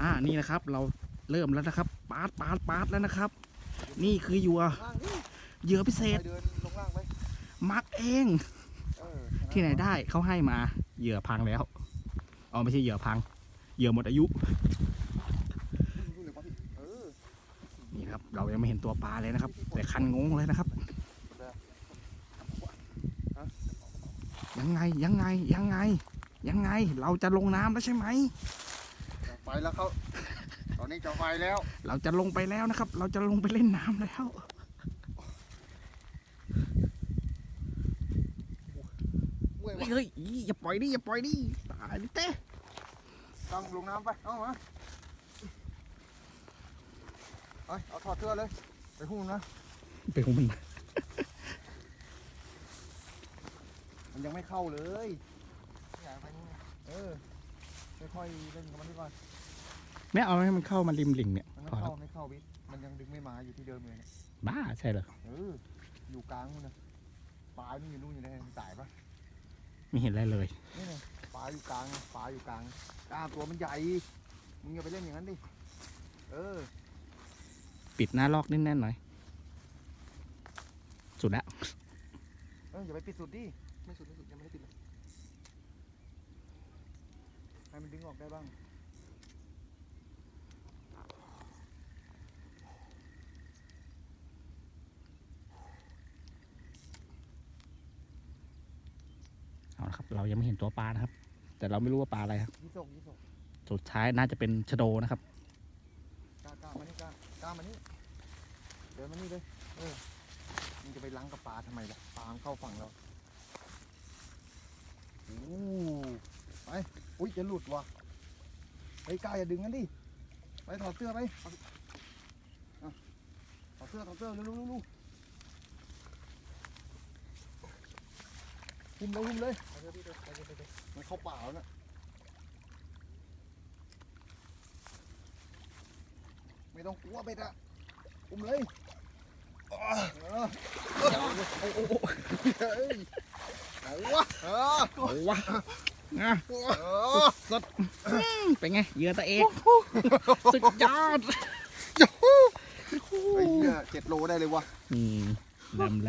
อ่านี่นะครับ เราเริ่มแล้วนะครับปาดปาดปาดแล้วนะครับ นี่คือเหยื่อล่างนี่เหยื่อพิเศษไปเดินลงล่างไปมักเอง เออที่ไหนได้เขาให้มาเหยื่อพังแล้วอ๋อไม่ใช่เหยื่อพัง เหยื่อหมดอายุ ดูเลยป่ะพี่เออนี่ครับ เรายังไม่เห็นตัวปลาเลยนะครับ แต่คันงงเลยนะครับ ยังไงยังไงยังไง ยังไง เราจะลงน้ำแล้วใช่ไหมจะ ไปแล้วเขาตอนนี้จะไปแล้ว เราจะลงไปแล้วนะครับ เราจะลงไปเล่นน้ำแล้ว เมื่อยเฮ้วะยเฮ้ยอีอย่าปล่อยดิอย่าปล่อยดิตายดิเต้ต้องลงน้ำไป เอามาเอาเอาถอดเสื้อเลย ไปหุ้มนะ ไปของมันมันยังไม่เข้าเลยอย่าไปนู่นเออ ค่อยๆเล่นกับมันดีกว่าแม่เอาให้มันเข้ามาริมลิงเนี่ยมันไม่พอแล้เข้าวไม่เข้าวิทย์มันยังดึงไม่มาอยู่ที่เดิมเลยเนี่ยบ้าใช่เหรอเอออยู่กลางนู่นนะปลายมันอยู่นู่นอยู่ในสายปะไม่เห็นอะไรเลย นี่ไงปลาอยู่กลางปลาอยู่กลางกล้ามตัวมันใหญ่มึงอย่าไปเล่นอย่างนั้นดิเออปิดหน้าลอกแน่นๆหน่อย สุดแล้วเอออย่าไปปิดสุดดิไม่สุดไม่สุดยังไม่ได้ปิดเลยให้ มันดึงออกได้บ้าง เอาละครับ เรายังไม่เห็นตัวปลานะครับ แต่เราไม่รู้ว่าปลาอะไรครับ ยี่สกยี่สกสุดท้ายน่าจะเป็นชะโดนะครับ กล้ากล้ามานี่กล้ากล้ามานี่ เดินมานี่เลยเออมึงจะไปล้างกับปลาทำไมล่ะปลามันเข้าฝั่งเราโอ้ไป อุ้ยจะหลุดว่ะเฮ้ยกล้าอย่าดึงกันดิไปถอดเสื้อไปถอดเสื้อถอดเสื้อเร็วๆเร็วๆหุ้มเลยหุ้มเลยมันเข้าป่าแล้วนะไม่ต้องกลัวเบ็ดอะอุ้มเลยโอ้โหเฮ้ยเอาวะเออเอาวะ นะเออสดอืมเป็นไงเหยื่อตะเอกสุดยอดไอ้เหี้ยเจ็ดโลได้เลยวะ อืมดำแล้ว